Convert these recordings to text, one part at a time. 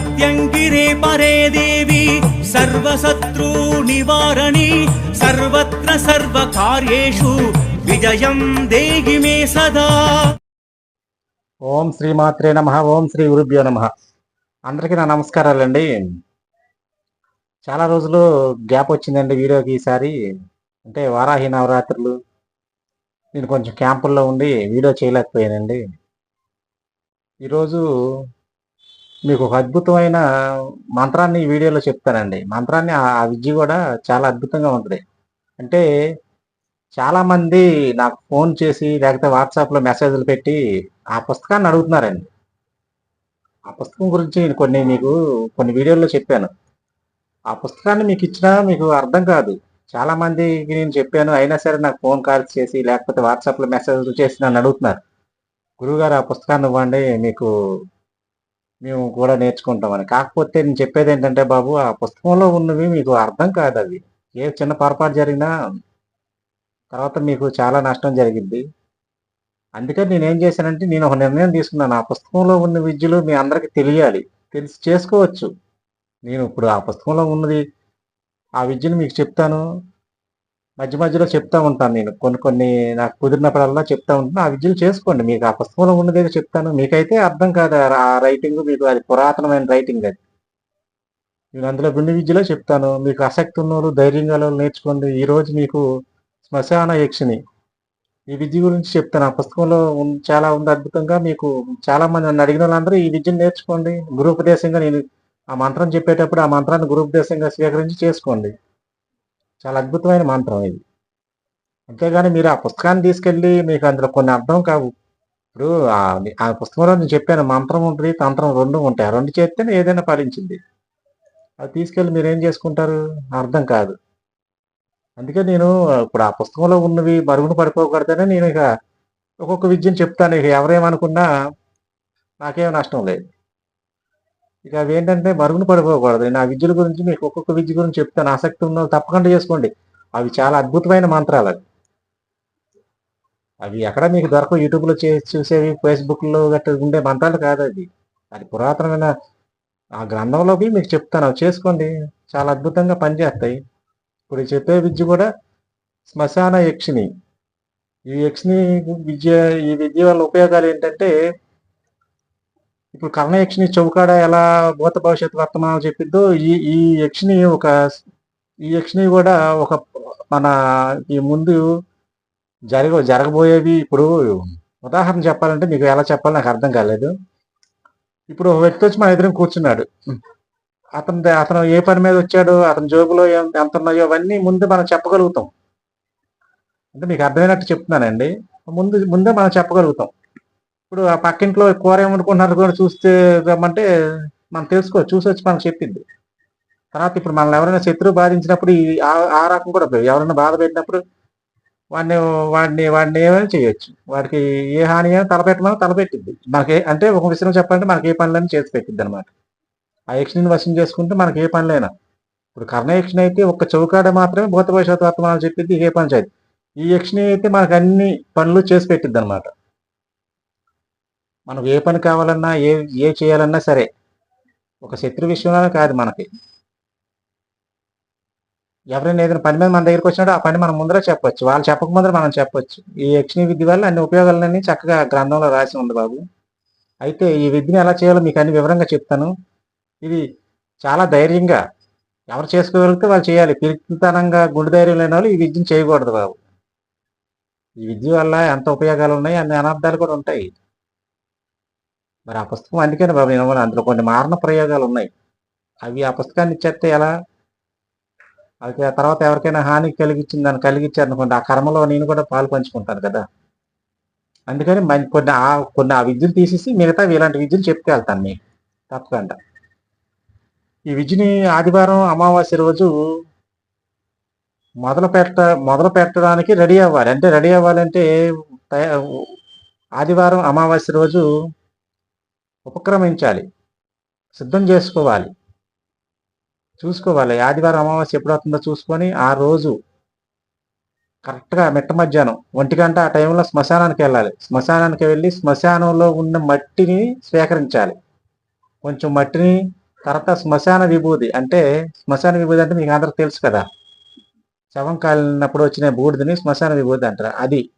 ప్రత్యంగిరే పరే దేవి నివారణి సర్వత్ర సర్వకార్యేషు విజయం దేహి మే సదా ఓం శ్రీమాత్రే నమ ఓం శ్రీ గురుభ్యో నమ. అందరికీ నా నమస్కారాలండి. చాలా రోజులు గ్యాప్ వచ్చిందండి వీడియోకి ఈసారి. అంటే వారాహి నవరాత్రులు నేను కొంచెం క్యాంపుల్లో ఉండి వీడియో చేయలేకపోయానండి. ఈరోజు మీకు ఒక అద్భుతమైన మంత్రాన్ని ఈ వీడియోలో చెప్తానండి. మంత్రాన్ని ఆ విద్య కూడా చాలా అద్భుతంగా ఉంటుంది. అంటే చాలా మంది నాకు ఫోన్ చేసి లేకపోతే వాట్సాప్లో మెసేజ్లు పెట్టి ఆ పుస్తకాన్ని అడుగుతున్నారండి. ఆ పుస్తకం గురించి నేను కొన్ని మీకు కొన్ని వీడియోల్లో చెప్పాను. ఆ పుస్తకాన్ని మీకు ఇచ్చినా మీకు అర్థం కాదు. చాలా మందికి నేను చెప్పాను అయినా సరే నాకు ఫోన్ కాల్స్ చేసి లేకపోతే వాట్సాప్లో మెసేజ్లు చేసి నన్ను అడుగుతున్నారు. గురువుగారు ఆ పుస్తకాన్ని ఇవ్వండి మీకు మేము కూడా నేర్చుకుంటామని. కాకపోతే నేను చెప్పేది ఏంటంటే బాబు ఆ పుస్తకంలో ఉన్నవి మీకు అర్థం కాదు అవి. ఏ చిన్న పొరపాటు జరిగినా తర్వాత మీకు చాలా నష్టం జరిగింది. అందుకని నేను ఏం చేశానంటే నేను ఒక నిర్ణయం తీసుకున్నాను. ఆ పుస్తకంలో ఉన్న విద్యలు మీ అందరికీ తెలియాలి. తెలిసి చేసుకోవచ్చు. నేను ఇప్పుడు ఆ పుస్తకంలో ఉన్నది ఆ విద్యను మీకు చెప్తాను. మధ్య మధ్యలో చెప్తా ఉంటాను నేను. కొన్ని కొన్ని నాకు కుదిరినప్పుడల్లా చెప్తా ఉంటాను. ఆ విద్యలు చేసుకోండి. మీకు ఆ పుస్తకంలో ఉన్నది చెప్తాను. మీకైతే అర్థం కాదు ఆ రైటింగ్ మీకు అది పురాతనమైన రైటింగ్ అది. నేను అందులో గుండె విద్యలో చెప్తాను. మీకు ఆసక్తి ఉన్నోళ్ళు ధైర్యంగా వాళ్ళు నేర్చుకోండి. ఈ రోజు మీకు శ్మశాన యక్షిని. ఈ విద్య గురించి చెప్తాను. ఆ పుస్తకంలో చాలా ఉంది అద్భుతంగా. మీకు చాలా మంది నన్ను అడిగిన వాళ్ళందరూ ఈ విద్యను నేర్చుకోండి. గురుపదేశంగా నేను ఆ మంత్రం చెప్పేటప్పుడు ఆ మంత్రాన్ని గురుపదేశంగా స్వీకరించి చేసుకోండి. చాలా అద్భుతమైన మంత్రం ఇది. అంతేగాని మీరు ఆ పుస్తకాన్ని తీసుకెళ్ళి మీకు అందులో కొన్ని అర్థం కావు. ఇప్పుడు ఆ- ఆ పుస్తకంలో నేను చెప్పాను మంత్రం ఉంటుంది తంత్రం రెండు ఉంటాయి. ఆ రెండు చేస్తేనే ఏదైనా ఫలించింది. అది తీసుకెళ్ళి మీరు ఏం చేసుకుంటారు? అర్థం కాదు. అందుకే నేను ఇప్పుడు ఆ పుస్తకంలో ఉన్నవి మరుగున పడిపోకూడదనే నేను ఇక ఒక్కొక్క విద్యను చెప్తాను. ఇక ఎవరేమనుకున్నా నాకేం నష్టం లేదు. ఇక అవి ఏంటంటే మరుగున పడిపోకూడదు. నేను ఆ విద్యల గురించి మీకు ఒక్కొక్క విద్య గురించి చెప్తాను. ఆసక్తి ఉన్న తప్పకుండా చేసుకోండి. అవి చాలా అద్భుతమైన మంత్రాలు అవి. అవి ఎక్కడ మీకు దొరకవు. యూట్యూబ్లో చే చూసేవి ఫేస్బుక్లో గట్రా ఉండే మంత్రాలు కాదు అది అది పురాతనమైన ఆ గ్రంథంలోకి మీకు చెప్తాను. అవి చేసుకోండి. చాలా అద్భుతంగా పనిచేస్తాయి. ఇప్పుడు చెప్పే విద్య కూడా శ్మశాన యక్షిని ఈ యక్షిని విద్య ఈ విద్య వల్ల ఉపయోగాలు ఏంటంటే ఇప్పుడు కర్ణ యక్షిని చౌకాడ ఎలా భూత భవిష్యత్ వర్తమానం చెప్పిద్దో ఈ ఈ యక్షిని ఒక ఈ యక్షిని కూడా ఒక మన ఈ ముందు జరగ జరగబోయేవి ఇప్పుడు ఉదాహరణ చెప్పాలంటే మీకు ఎలా చెప్పాలో నాకు అర్థం కాలేదు. ఇప్పుడు ఒక వ్యక్తి వచ్చి మన ఎదురు కూర్చున్నాడు. అతను అతను ఏ పని మీద వచ్చాడు అతని జోబులో ఏం- ఎంత ఉన్నాయో అవన్నీ ముందు మనం చెప్పగలుగుతాం. అంటే మీకు అర్థమైనట్టు చెప్తున్నానండి. ముందు ముందే మనం చెప్పగలుగుతాం. ఇప్పుడు ఆ పక్కింట్లో కూర ఏమనుకుంటున్నారు కూడా చూస్తే రమ్మంటే మనం తెలుసుకోవచ్చు చూసి వచ్చి మనకు చెప్పింది. తర్వాత ఇప్పుడు మనల్ని ఎవరైనా శత్రువు బాధించినప్పుడు ఈ ఆ- ఆ రకం కూడా ఎవరైనా బాధ పెట్టినప్పుడు వాడిని వాడిని వాడిని ఏమైనా చేయొచ్చు. వాడికి ఏ హాని అయినా తలపెట్టమని తలపెట్టింది మనకి అంటే ఒక విషయం చెప్పాలంటే మనకి ఏ పనులని చేసి పెట్టింది అనమాట ఆ యక్షిని వశం చేసుకుంటే మనకి ఏ పనులైనా. ఇప్పుడు కర్ణ యక్షిని అయితే ఒక చౌకాడ మాత్రమే భూత భవిష్యత్ వర్తమానం చెప్పింది ఏ పని చేయదు. ఈ యక్షిని అయితే మనకు అన్ని పనులు చేసి పెట్టింది అనమాట మనకు ఏ పని కావాలన్నా ఏ ఏ చేయాలన్నా సరే ఒక శత్రు విషయంలోనే కాదు మనకి. ఎవరైనా ఏదైనా పని మీద మన దగ్గరికి వచ్చినప్పుడు ఆ పని మనం ముందర చెప్పొచ్చు. వాళ్ళు చెప్పక ముందర మనం చెప్పొచ్చు. ఈ యక్షిణీ విద్య వల్ల అన్ని ఉపయోగాలన్నీ చక్కగా గ్రంథంలో రాసి ఉంది బాబు. అయితే ఈ విద్యను ఎలా చేయాలో మీకు అన్ని వివరంగా చెప్తాను. ఇది చాలా ధైర్యంగా ఎవరు చేసుకోగలిగితే వాళ్ళు చేయాలి. పిరికితనంగా గుండె ధైర్యం లేని వాళ్ళు ఈ విద్యను చేయకూడదు బాబు. ఈ విద్య వల్ల ఎంత ఉపయోగాలు ఉన్నాయి అన్ని అనర్థాలు కూడా ఉంటాయి. మరి ఆ పుస్తకం అందుకనే బాబు? నేను అందులో కొన్ని మారణ ప్రయోగాలు ఉన్నాయి. అవి ఆ పుస్తకాన్ని ఇచ్చేస్తే ఎలా? అది ఆ తర్వాత ఎవరికైనా హాని కలిగించింది దాన్ని కలిగించారనుకోండి ఆ కర్మలో నేను కూడా పాలు పంచుకుంటాను కదా. అందుకని మంచి కొన్ని ఆ కొన్ని ఆ విద్యను తీసేసి మిగతా ఇలాంటి విద్యను చెప్తే వెళ్తాను మీకు తప్పకుండా. ఈ విద్యని ఆదివారం అమావాస్య రోజు మొదలు పెట్ట మొదలు పెట్టడానికి రెడీ అవ్వాలి. అంటే రెడీ అవ్వాలంటే ఆదివారం అమావాస్య రోజు ఉపక్రమించాలి. సిద్ధం చేసుకోవాలి. చూసుకోవాలి. ఆదివారం అమావాస్య ఎప్పుడు అవుతుందో చూసుకొని ఆ రోజు కరెక్ట్గా మెట్ట మధ్యాహ్నం ఒంటి గంట ఆ టైంలో శ్మశానానికి వెళ్ళాలి. శ్మశానానికి వెళ్ళి శ్మశానంలో ఉన్న మట్టిని స్వీకరించాలి. కొంచెం మట్టిని తర్వాత శ్మశాన విభూది అంటే శ్మశాన విభూది అంటే మీకు అందరికి తెలుసు కదా. శవం కాలినప్పుడు వచ్చిన బూడిదని శ్మశాన విభూది అంటారు. అది.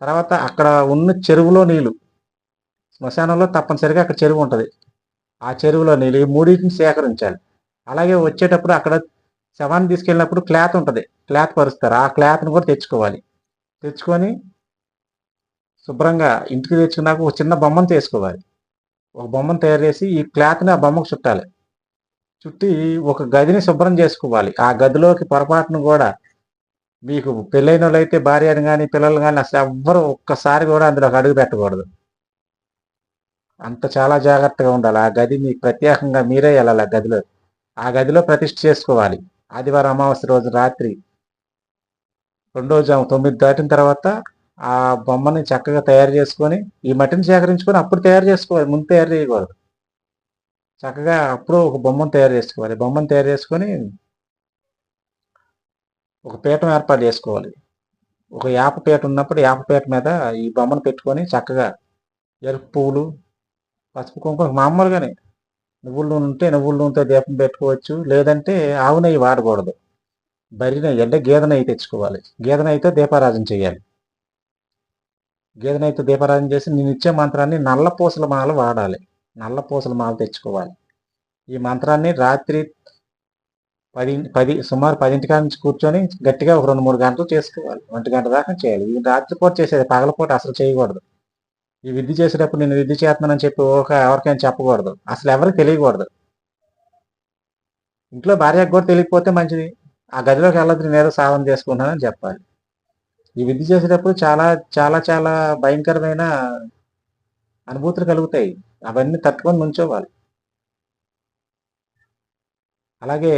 తర్వాత అక్కడ ఉన్న చెరువులో నీళ్ళు శ్మశానంలో తప్పనిసరిగా అక్కడ చెరువు ఉంటుంది. ఆ చెరువులో నీళ్ళు ఈ మూడింటిని సేకరించాలి. అలాగే వచ్చేటప్పుడు అక్కడ శవాన్ని తీసుకెళ్ళినప్పుడు క్లాత్ ఉంటుంది. క్లాత్ పరుస్తారు. ఆ క్లాత్ని కూడా తెచ్చుకోవాలి. తెచ్చుకొని శుభ్రంగా ఇంటికి తెచ్చుకున్నాక ఒక చిన్న బొమ్మను తీసుకోవాలి. ఒక బొమ్మను తయారు చేసి ఈ క్లాత్ని ఆ బొమ్మకు చుట్టాలి. చుట్టి ఒక గదిని శుభ్రం చేసుకోవాలి. ఆ గదిలోకి పొరపాటును కూడా మీకు పెళ్ళైన వాళ్ళు అయితే భార్యను కానీ పిల్లలు కానీ అసలు ఎవ్వరు ఒక్కసారి కూడా అందులో అడుగు పెట్టకూడదు. అంత చాలా జాగ్రత్తగా ఉండాలి. ఆ గది మీకు ప్రత్యేకంగా మీరే వెళ్ళాలి ఆ గదిలో. ఆ గదిలో ప్రతిష్ఠ చేసుకోవాలి. ఆదివారం అమావాస్య రోజు రాత్రి రెండో జాము తొమ్మిది దాటిన తర్వాత ఆ బొమ్మని చక్కగా తయారు చేసుకొని ఈ మట్టిని సేకరించుకొని అప్పుడు తయారు చేసుకోవాలి. ముందు తయారు చేయకూడదు. చక్కగా అప్పుడు ఒక బొమ్మను తయారు చేసుకోవాలి. బొమ్మను తయారు చేసుకొని ఒక పీఠం ఏర్పాటు చేసుకోవాలి. ఒక యాప పీట ఉన్నప్పుడు యాప పీట మీద ఈ బొమ్మను పెట్టుకొని చక్కగా ఎరుపు పువ్వులు పసుపు కుంకుమ మామూలుగానే. నువ్వుల నూనె ఉంటే నువ్వుల నూనెతో దీపం పెట్టుకోవచ్చు. లేదంటే ఆవు నెయ్యి వాడకూడదు. బరి నెయ్యి అంటే గేదె నెయ్యి తెచ్చుకోవాలి. గేదె నెయ్యితో దీపారాధన చేయాలి. గేదె నెయ్యితో దీపారాధన చేసి నేను ఇచ్చే మంత్రాన్ని నల్ల పూసల మాల వాడాలి. నల్ల పూసల మాల తెచ్చుకోవాలి. ఈ మంత్రాన్ని రాత్రి పది పది సుమారు పదింటి కాడ నుంచి కూర్చొని గట్టిగా ఒక రెండు మూడు గంటలు చేసుకోవాలి. ఒంటి గంట దాకా చేయాలి. ఇది రాత్రిపూట చేసేది పగలపూట అసలు చేయకూడదు. ఈ విద్య చేసేటప్పుడు నేను విద్య చేస్తున్నానని చెప్పి ఒక ఎవరికైనా చెప్పకూడదు. అసలు ఎవరికి తెలియకూడదు. ఇంట్లో భార్యకు కూడా తెలియకపోతే మంచిది. ఆ గదిలోకి వెళ్ళదు నేను ఏదో సాధన చేసుకుంటానని చెప్పాలి. ఈ విద్య చేసేటప్పుడు చాలా చాలా చాలా భయంకరమైన అనుభూతులు కలుగుతాయి. అవన్నీ తట్టుకొని నుంచోవాలి. అలాగే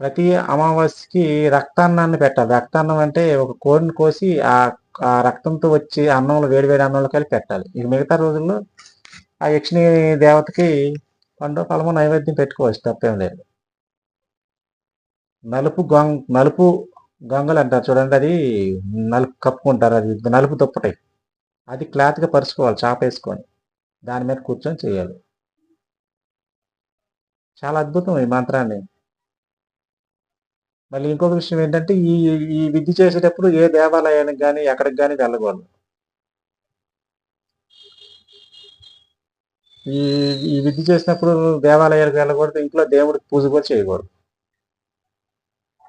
ప్రతి అమావాస్యకి రక్తాన్నాన్ని పెట్టాలి. రక్తాన్నం అంటే ఒక కోడిని కోసి ఆ ఆ రక్తంతో వచ్చి అన్నంలో వేడి వేడి అన్నంలో కలిపి పెట్టాలి. ఇక మిగతా రోజుల్లో ఆ యక్షిణి దేవతకి పండు ఫలము నైవేద్యం పెట్టుకోవచ్చు తప్పేం లేదు. నలుపు గొంగ నలుపు గొంగలు అంటారు చూడండి అది నలుపు కప్పుకుంటారు అది నలుపు దుప్పటాయి అది క్లాత్గా పరుచుకోవాలి చాప వేసుకొని. దాని మీద కూర్చొని చేయాలి. చాలా అద్భుతం ఈ మంత్రాన్ని. మళ్ళీ ఇంకొక విషయం ఏంటంటే ఈ ఈ విద్య చేసేటప్పుడు ఏ దేవాలయానికి కానీ ఎక్కడికి కానీ వెళ్ళకూడదు. ఈ ఈ విద్య చేసినప్పుడు దేవాలయాలకు వెళ్ళకూడదు ఇంట్లో దేవుడికి పూజ కూడా చేయకూడదు.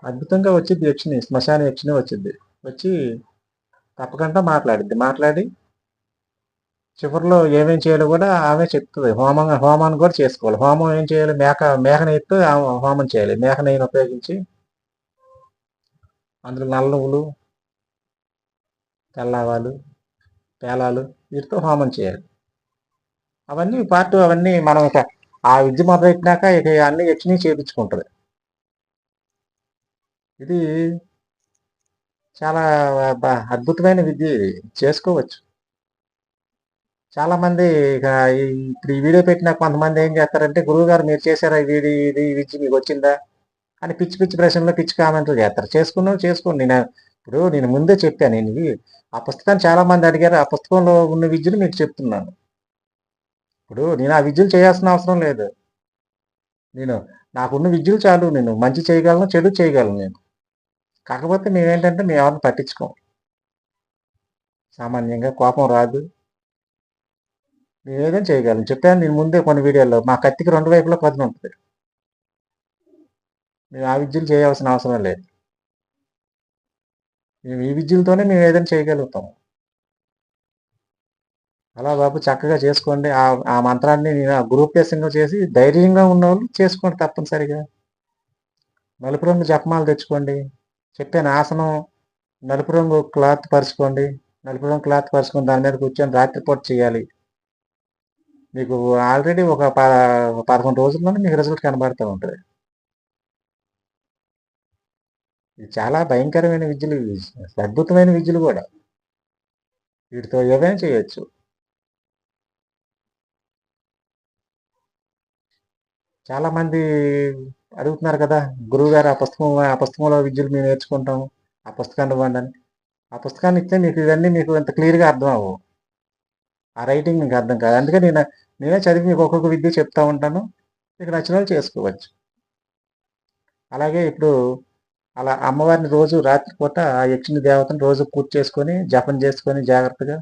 అద్భుతంగా వచ్చింది యక్షిణి శ్మశాన యక్షిణి వచ్చింది వచ్చి తప్పకుండా మాట్లాడింది మాట్లాడి చివరిలో ఏమేం చేయాలో కూడా ఆమె చెప్తుంది. హోమం హోమాన్ని కూడా చేసుకోవాలి. హోమం ఏం చేయాలి? మేక మేక ఎత్తు హోమం చేయాలి. మేక నెయ్యిని ఉపయోగించి అందులో నల్ల నువ్వులు తెల్లవాలు పేలాలు వీటితో హోమం చేయాలి. అవన్నీ పార్ట్ అవన్నీ మనం ఇక ఆ విద్య మొదలెట్టినాక ఇక అన్ని యక్షిని చేపించుకుంటుంది. ఇది చాలా బ- అద్భుతమైన విద్య ఇది. చేసుకోవచ్చు. చాలామంది ఇక ఇప్పుడు ఈ వీడియో పెట్టిన కొంతమంది ఏం చేస్తారంటే గురువు గారు మీరు చేశారా ఇది ఇది విద్య మీకు వచ్చిందా? అని పిచ్చి పిచ్చి ప్రశ్నలు పిచ్చి కామెంట్లు చేస్తారు. చేసుకున్నాను చేసుకోండి. నేను ఇప్పుడు నేను ముందే చెప్పాను. నేను ఇవి ఆ పుస్తకాన్ని చాలా మంది అడిగారు. ఆ పుస్తకంలో ఉన్న విద్యను మీకు చెప్తున్నాను. ఇప్పుడు నేను ఆ విద్యలు చేయాల్సిన అవసరం లేదు. నేను నాకున్న విద్యలు చాలు. నేను మంచి చేయగలను చెడు చేయగలను నేను. కాకపోతే మేమేంటంటే మేము ఎవరిని పట్టించుకోం. సామాన్యంగా కోపం రాదు. మేము ఏదైనా చేయగలం. చెప్పాను నేను ముందే కొన్ని వీడియోలో మా కత్తికి రెండు వైపులా పదును ఉంటుంది. మేము ఆ విద్యలు చేయాల్సిన అవసరం లేదు. మేము ఈ విద్యలతోనే మేము ఏదైనా చేయగలుగుతాం. అలా బాబు చక్కగా చేసుకోండి. ఆ ఆ మంత్రాన్ని నేను ఆ గ్రూప్యసంగా చేసి ధైర్యంగా ఉన్నవాళ్ళు చేసుకోండి తప్పనిసరిగా. నలుపు రంగు జపమాలు తెచ్చుకోండి. చెప్పాను ఆసనం నలుపు రంగు క్లాత్ పరుచుకోండి. నలుపు రంగు క్లాత్ పరుచుకొని దాని మీద కూర్చొని రాత్రిపూట చేయాలి. మీకు ఆల్రెడీ ఒక పదకొండు రోజుల్లోనే మీకు రిజల్ట్ కనబడుతూ ఉంటుంది. ఇది చాలా భయంకరమైన విద్యలు. అద్భుతమైన విద్యలు కూడా. వీటితో ఏదైనా చేయొచ్చు. చాలా మంది అడుగుతున్నారు కదా గురువు గారు ఆ పుస్తకం ఆ పుస్తకంలో విద్యలు మేము నేర్చుకుంటాము ఆ పుస్తకాన్ని ఇవ్వండి అని ఆ పుస్తకాన్ని ఇస్తే మీకు ఇవన్నీ మీకు ఎంత క్లియర్గా అర్థం అవ్వవు. ఆ రైటింగ్ మీకు అర్థం కాదు. అందుకే నేను నేనే చదివి మీకు ఒక్కొక్క విద్య చెప్తా ఉంటాను. మీకు నచ్చిన వాళ్ళు చేసుకోవచ్చు. అలాగే ఇప్పుడు అలా అమ్మవారిని రోజు రాత్రిపూట ఆ యక్షిని దేవతను రోజు పూజ చేసుకొని జపం చేసుకొని జాగ్రత్తగా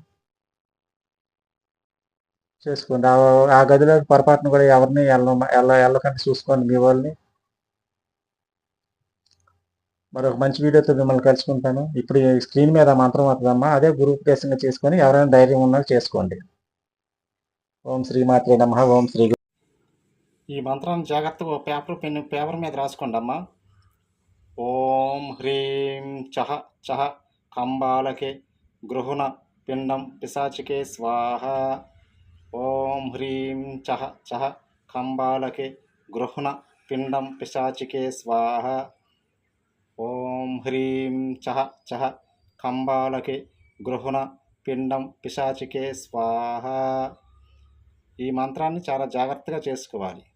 చేసుకోండి. ఆ- ఆ గదిలో పొరపాటును కూడా ఎవరిని వెళ్ళ వెళ్ళ వెళ్ళకండి చూసుకోండి మీ వాళ్ళని. మరొక మంచి వీడియోతో మిమ్మల్ని కలుసుకుంటాను. ఇప్పుడు ఈ స్క్రీన్ మీద మంత్రం వస్తుందమ్మా. అదే గురుపదేశంగా చేసుకొని ఎవరైనా ధైర్యం ఉన్నా చేసుకోండి. ఓం శ్రీమాత్రే నమ. ఓం శ్రీ ఈ మంత్రాన్ని జాగ్రత్తగా పేపర్ పెన్ పేపర్ మీద రాసుకోండి అమ్మా ఓం హ్రీం చహ చహ కంబాలకే గృహుణ పిండం పిశాచికే స్వాహ. ఓం హ్రీం చహ చహ కంబాలకే గృహుణ పిండం పిశాచికే స్వాహ. ఓం హ్రీం చహ చహ కంబాలకే గృహుణ పిండం పిశాచికే స్వాహ. ఈ మంత్రాన్ని చాలా జాగ్రత్తగా చేసుకోవాలి.